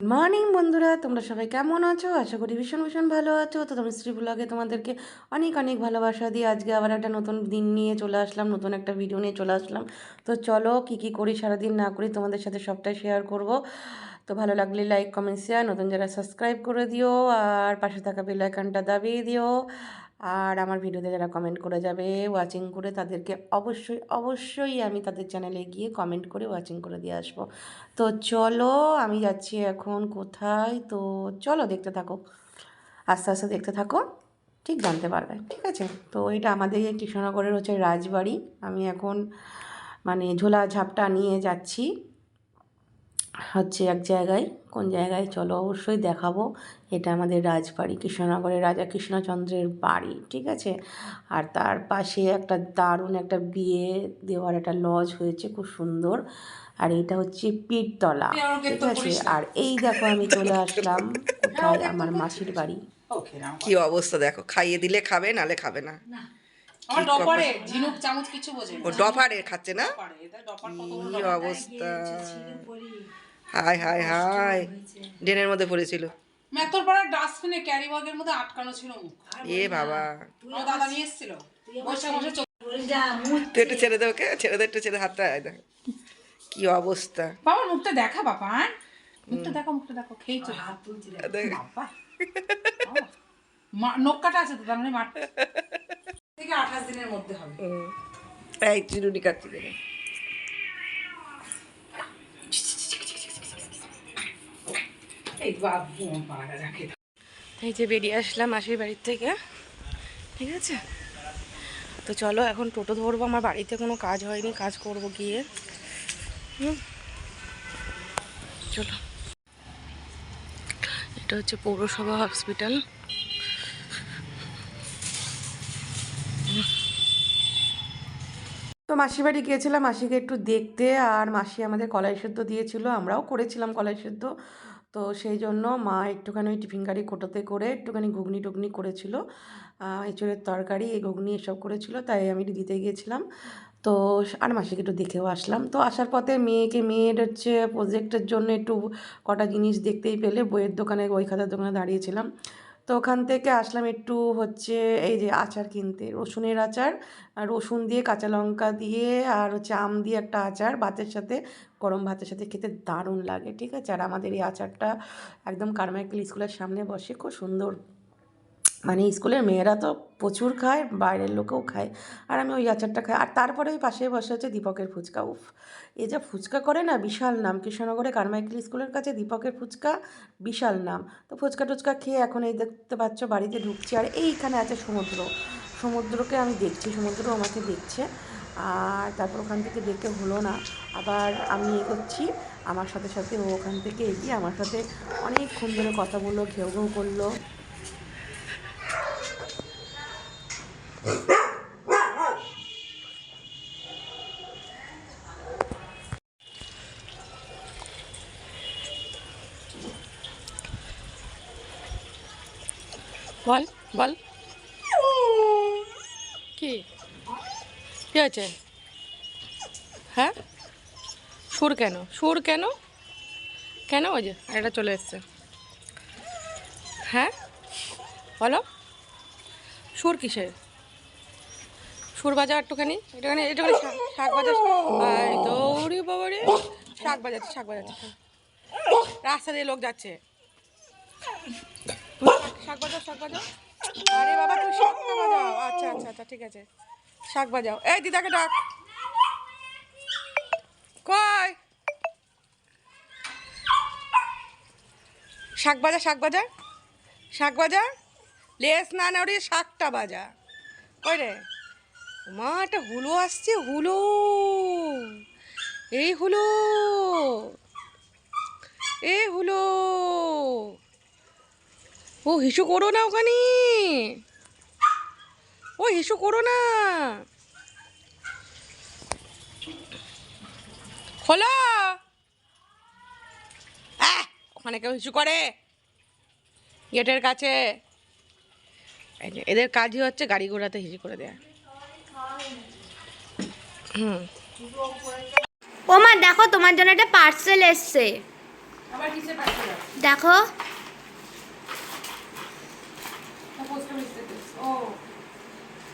Morning বন্ধুরা। তোমরা সবাই কেমন আছো? আশা করি ভীষণ ভীষণ ভালো আছো। তো তোমার স্ত্রী ব্লগে তোমাদেরকে অনেক অনেক ভালোবাসা দিয়ে আজকে আবার একটা নতুন দিন নিয়ে চলে আসলাম, নতুন একটা ভিডিও নিয়ে চলে আসলাম। তো চলো, কি কি করি সারাদিন না করি তোমাদের সাথে সবটাই শেয়ার করব। তো ভালো লাগলে লাইক কমেন্ট শেয়ার নতুন যারা সাবস্ক্রাইব করে দিও, আর পাশে থাকা বেল আইকনটা দাবিয়ে দিও। আর আমার ভিডিওতে যারা কমেন্ট করে যাবে ওয়াচিং করে তাদেরকে অবশ্যই অবশ্যই আমি তাদের চ্যানেলে গিয়ে কমেন্ট করে ওয়াচিং করে দিয়ে আসব। তো চলো, আমি যাচ্ছি এখন কোথায়? তো চলো দেখতে থাকো। আস্তে আস্তে দেখতে থাকো। ঠিক জানতে পারবে। ঠিক আছে? তো এটা আমাদের কৃষ্ণনগরের হচ্ছে রাজবাড়ি। আমি এখন মানে ঝোলা ঝাপটা নিয়ে যাচ্ছি। হচ্ছে এক জায়গায় কোন জায়গায়? চলো অবশ্যই দেখাবো। এটা আমাদের রাজবাড়ি কৃষ্ণনগরের রাজা কৃষ্ণচন্দ্রের বাড়ি ঠিক আছে? আর তার পাশে একটা দারুণ একটা বিয়ে দেওয়ার একটা লজ হয়েছে খুব সুন্দর। আর এটা হচ্ছে পীরতলা ঠিক আছে? আর এই দেখো আমি চলে আসলাম কোথায় আমার মাসির বাড়ি। কি অবস্থা দেখো খাইয়ে দিলে খাবে নালে খাবে না। আমার ডপারে ঝিনুক চামচ কিছু বোঝে ও ডফারে খাচ্ছে না? এটা ডপার কত কি অবস্থা। Hi hi hi. ড্রেনের মধ্যে পড়েছিল। মেতর পাড়ার ডাস্টবিনে ক্যারি ব্যাগের মধ্যে আটকানো ছিল মুখ। এ বাবা। আমার দাদা নিয়ে এসেছিল। বসে বসে তুই একটু ছেড়ে দে ওকে ছেড়ে দে একটু ছেড়ে হাতটা দেখ। কি অবস্থা। বাবা মুখটা দেখা বাবা হ্যাঁ? মুখটা দেখো মুখটা দেখো বাবা। আছে তো তার মানে মাঠ থেকে আঠাশ দিনের মধ্যে হবে। এই চিরুনি কাটছি এই বাবু পাড়া রাখে এই যে বেরিয়ে আসলাম মাসির বাড়ির থেকে। ঠিক আছে? তো চলো এখন টোটো ধরবো আমার বাড়িতে কোনো কাজ হয়নি কাজ করব গিয়ে। হুম। চলো। এটা হচ্ছে পৌরসভা হসপিটাল। তো মাসির বাড়ি গিয়েছিলাম মাসিকে একটু দেখতে আর মাসি আমাদের কলাই সেদ্ধ দিয়েছিল আমরাও করেছিলাম কলাই সেদ্ধ। তো সেই জন্য মা একটুখানি ওই টিফিন গাড়ি কোটোতে করে একটুখানি ঘুগনি টুগনি করেছিল। এঁচড়ের তরকারি, এই ঘুগনি এসব করেছিল, তাই আমি দিতে গিয়েছিলাম। তো আর মাসিকে একটু দেখেও আসলাম। তো আসার পথে মেয়েকে, মেয়ের হচ্ছে প্রজেক্টের জন্য একটু কটা জিনিস দেখতেই পেলে, বইয়ের দোকানে, বই খাতার দোকানে দাঁড়িয়েছিলাম। তো ওখান থেকে আসলাম একটু হচ্ছে এই যে আচার কিনতে। রসুনের আচার, আর রসুন দিয়ে কাঁচা লঙ্কা দিয়ে আর হচ্ছে আম দিয়ে একটা আচার, ভাতের সাথে, গরম ভাতের সাথে খেতে দারুণ লাগে, ঠিক আছে? আর আমাদের এই আচারটা একদম কারমাইকেল স্কুলের সামনে বসে, খুব সুন্দর মানে স্কুলের মেয়েরা তো প্রচুর খায়, বাইরের লোকেও খায়। আর আমি ওই আচারটা খাই। আর তারপরে ওই পাশে বসে হচ্ছে দীপকের ফুচকা। উফ! এ যা ফুচকা করে না, বিশাল নাম। কৃষ্ণনগরে কারমাইকেল স্কুলের কাছে দীপকের ফুচকা, বিশাল নাম। তো ফুচকা টুচকা খেয়ে এখন এই দেখতে পাচ্ছ বাড়িতে ঢুকছি। আর এইখানে আছে সমুদ্র। সমুদ্রকে আমি দেখছি, সমুদ্র আমাকে দেখছে। আর তারপর ওখান থেকে দেখে হলো না। আবার আমি এগোচ্ছি আমার সাথে সাথে ও ওখান থেকে এগিয়ে আমার সাথে অনেকক্ষণ ধরে কথা বলল, ঘেউ ঘেউ করল। বল বল। কি? আছে হ্যাঁ? সুর কেন? সুর কেন? কেন ওই যে এটা চলে এসছে? হ্যাঁ? বলো। সুর কিসের? সুর বাজা একটুখানি একটুখানি একটুখানি শাক- শাক বাজা দৌড়ি বাবা রে শাক বাজাচ্ছে শাক বাজাচ্ছে। রাস্তা দিয়ে লোক যাচ্ছে। শাক বাজাও শাক বাজাও। আরে বাবা তুই শাকটা বাজাও? আচ্ছা আচ্ছা আচ্ছা ঠিক আছে। শাক বাজাও। এই দিদাকে ডাক। কই? শাক বাজা শাক বাজা শাক বাজা লেস না না ওরে শাকটা বাজা। কই রে? মা একটা হুলো আসছে, হুলো। এই হুলো। এই হুলো। ও, হিসু করো না ওখানে। ও, হিসু করো না। খোলো। ওখানে কেউ হিসু করে। গেটের কাছে। এদের কাজই হচ্ছে গাড়ি ঘোড়াতে হিসু করে দেয়া। ও মা দেখো তোমার জন্য একটা পার্সেল এসছে। দেখো। পোস্ট অফিস থেকে ও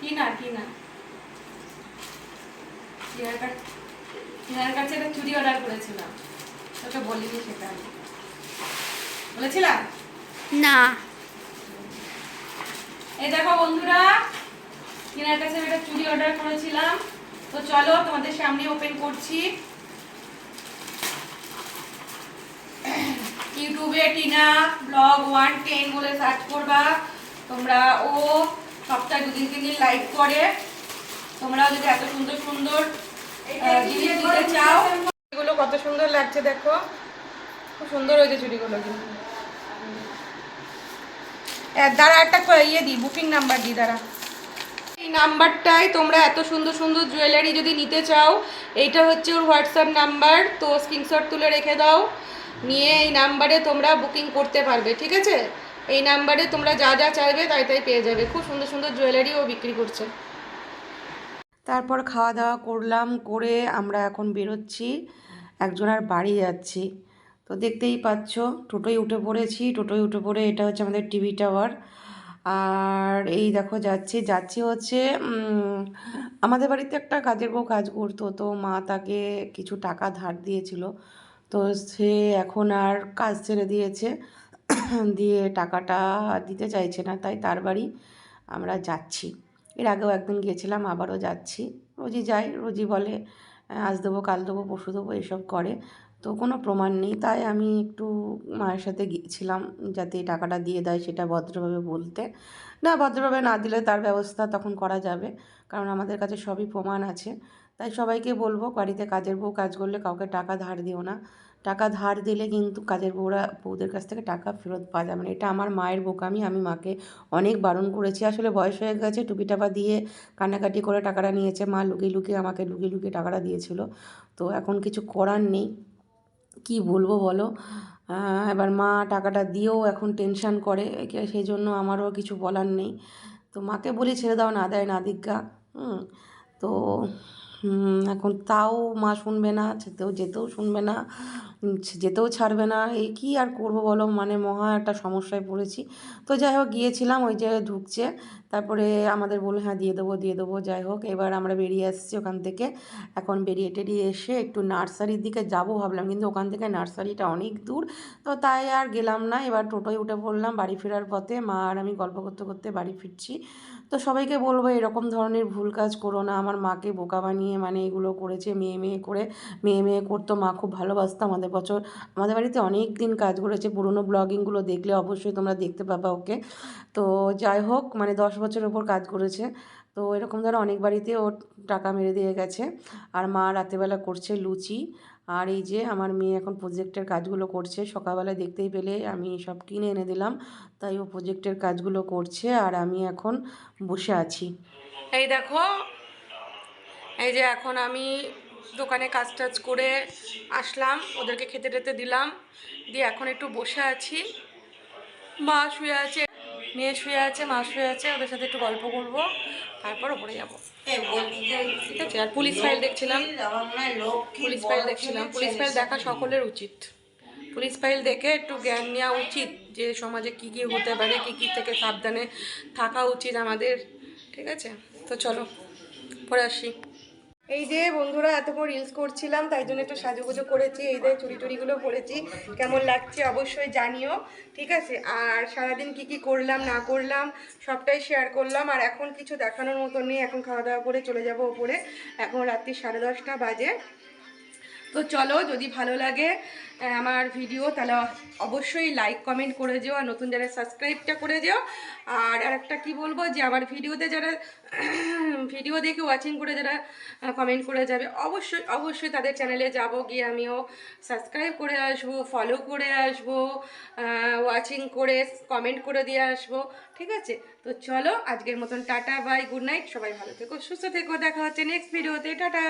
টিনা টিনা টিনার কাছে একটা চুড়ি অর্ডার করেছিলাম। তোকে বলিনি সেটা বলেছিলাম? না। এই দেখো বন্ধুরা টিনার কাছে আমি একটা চুড়ি অর্ডার করেছিলাম। তো চলো তোমাদের সামনে ওপেন করছি। ইউটিউবে টিনা ব্লগ ওয়ান টেন বলে সার্চ করবা। তোমরা ও সপ্তাহে দুদিন তিন দিন লাইভ করে। তোমরাও যদি এত সুন্দর সুন্দর জিনিস দিতে চাও এগুলো কত সুন্দর লাগছে দেখো। খুব সুন্দর হয়েছে চুড়িগুলো কিন্তু। দাঁড়া একটা ইয়ে দিই বুকিং নাম্বার দিই দাঁড়া। এই নাম্বারটায় তোমরা এত সুন্দর সুন্দর জুয়েলারি যদি নিতে চাও, এইটা হচ্ছে ওর হোয়াটসঅ্যাপ নাম্বার, তো স্ক্রিনশট তুলে রেখে দাও। নিয়ে এই নাম্বারে তোমরা বুকিং করতে পারবে, ঠিক আছে? এই নাম্বারে তোমরা যা যা চাইবে তাই তাই পেয়ে যাবে। খুব সুন্দর সুন্দর জুয়েলারিও বিক্রি করছে। তারপর খাওয়া দাওয়া করলাম, করে আমরা এখন বেরোচ্ছি। একজনের বাড়ি যাচ্ছি। তো দেখতেই পাচ্ছ, টোটোয় উঠে পড়েছি। টোটোয় উঠে পড়ে এটা হচ্ছে আমাদের টিভি টাওয়ার আর এই দেখো যাচ্ছি যাচ্ছি হচ্ছে আমাদের বাড়িতে একটা কাজের বউ কাজ করতো, তো মা তাকে কিছু টাকা ধার দিয়েছিল। তো সে এখন আর কাজ ছেড়ে দিয়েছে, দিয়ে টাকাটা দিতে চাইছে না, তাই তার বাড়ি আমরা যাচ্ছি। এর আগেও একদিন গিয়েছিলাম, আবারও যাচ্ছি। রোজই যাই, রোজই বলে, আজ দেবো, কাল দেবো, পরশু দেবো, এসব করে। তো কোনো প্রমাণ নেই। তাই আমি একটু মায়ের সাথে গিয়েছিলাম যাতে টাকাটা দিয়ে দেয় সেটা ভদ্রভাবে বলতে। না, ভদ্রভাবে না দিলে তার ব্যবস্থা তখন করা যাবে। কারণ আমাদের কাছে সবই প্রমাণ আছে। তাই সবাইকে বলব, বাড়িতে কাজের বউ কাজ করলে কাউকে টাকা ধার দিও না। টাকা ধার দিলে কিন্তু কাজের বউরা বউদের কাছ থেকে টাকা ফেরত পাওয়া যাবে না। এটা আমার মায়ের বোকামি, আমি মাকে অনেক বারণ করেছি। আসলে বয়স হয়ে গেছে টুপি টাপা দিয়ে কান্নাকাটি করে টাকাটা নিয়েছে। মা লুকিয়ে লুকিয়ে আমাকে লুকিয়ে লুকিয়ে টাকাটা দিয়েছিল। তো এখন কিছু করার নেই। কি বলব বলো? এবার মা টাকাটা দিয়েও এখন টেনশান করে সেই জন্য আমারও কিছু বলার নেই। তো মাকে বলি ছেড়ে দাও না দেয় না দিজ্ঞা হুম, তো এখন তাও মা শুনবে না, যেতেও যেতেও শুনবে না যেতেও ছাড়বে না। এই কি আর করব বলো? মানে মহা একটা সমস্যায় পড়েছি। তো যাই হোক, গিয়েছিলাম, ওই যে ঢুকছে। তারপরে আমাদের বলল হ্যাঁ দিয়ে দেবো দিয়ে দেবো। যাই হোক, এবার আমরা বেরিয়ে আসছি ওখান থেকে। এখন বেরিয়ে টেরিয়ে এসে একটু নার্সারির দিকে যাব ভাবলাম, কিন্তু ওখান থেকে নার্সারিটা অনেক দূর। তো তাই আর গেলাম না। এবার টোটোয় উঠে পড়লাম বাড়ি ফেরার পথে। মা আর আমি গল্প করতে করতে বাড়ি ফিরছি। তো সবাইকে বলব, এরকম ধরনের ভুল কাজ করো না। আমার মাকে বোকা বানিয়ে মানে এগুলো করেছে, মেয়ে মেয়ে করে, মেয়ে মেয়ে করতো। মা খুব ভালোবাসতো আমাদের বছর। আমাদের বাড়িতে অনেক দিন কাজ করেছে। পুরনো ব্লগিংগুলো দেখলে অবশ্যই তোমরা দেখতে পাবা ওকে। তো যাই হোক মানে দশ বছরের ওপর কাজ করেছে। তো এরকম ধরো অনেক বাড়িতে ও টাকা মেরে দিয়ে গেছে। আর মা রাতেবেলা করছে লুচি। আর এই যে আমার মেয়ে এখন প্রজেক্টের কাজগুলো করছে। সকালবেলায় দেখতেই পেলে আমি সব কিনে এনে দিলাম। তাই ও প্রজেক্টের কাজগুলো করছে আর আমি এখন বসে আছি। এই দেখো, এই যে এখন আমি দোকানে কাজ টাজ করে আসলাম। ওদেরকে খেতে টেতে দিলাম। দিয়ে এখন একটু বসে আছি। মা শুয়ে আছে, মেয়ে শুয়ে আছে, মা শুয়ে আছে। ওদের সাথে একটু গল্প করব। তারপর ওপরে যাব। ঠিক আছে আর পুলিশ ফাইল দেখছিলাম। পুলিশ ফাইল দেখছিলাম। পুলিশ ফাইল দেখা সকলের উচিত। পুলিশ ফাইল দেখে একটু জ্ঞান নেওয়া উচিত যে সমাজে কি কি হতে পারে কি কী থেকে সাবধানে থাকা উচিত আমাদের। ঠিক আছে? তো চলো পরে আসি। এই যে বন্ধুরা, এতক্ষণ রিলস করছিলাম, তাই জন্য একটু সাজুগুজু করেছি। এই যে চুরি টুরিগুলো পরেছি কেমন লাগছে অবশ্যই জানিও, ঠিক আছে? আর সারাদিন কি কি করলাম, না করলাম, সবটাই শেয়ার করলাম। আর এখন কিছু দেখানোর মতো নেই, এখন খাওয়া দাওয়া করে চলে যাব ওপরে। এখন রাত্রি সাড়ে দশটা বাজে। তো চলো, যদি ভালো লাগে আমার ভিডিও তাহলে অবশ্যই লাইক কমেন্ট করে যেও, আর নতুন যারা সাবস্ক্রাইবটা করে যেও। আর আরেকটা কি বলব, যে আমার ভিডিওতে যারা ভিডিও দেখে ওয়াচিং করে যারা কমেন্ট করে যাবে, অবশ্যই অবশ্যই তাদের চ্যানেলে যাব, গিয়ে আমিও সাবস্ক্রাইব করে আসব ফলো করে আসব ওয়াচিং করে কমেন্ট করে দিয়ে আসব, ঠিক আছে? তো চলো, আজকের মতন টাটা বাই গুড নাইট সবাই ভালো থেকো, সুস্থ থেকো, দেখা হচ্ছে নেক্সট ভিডিওতে টাটা!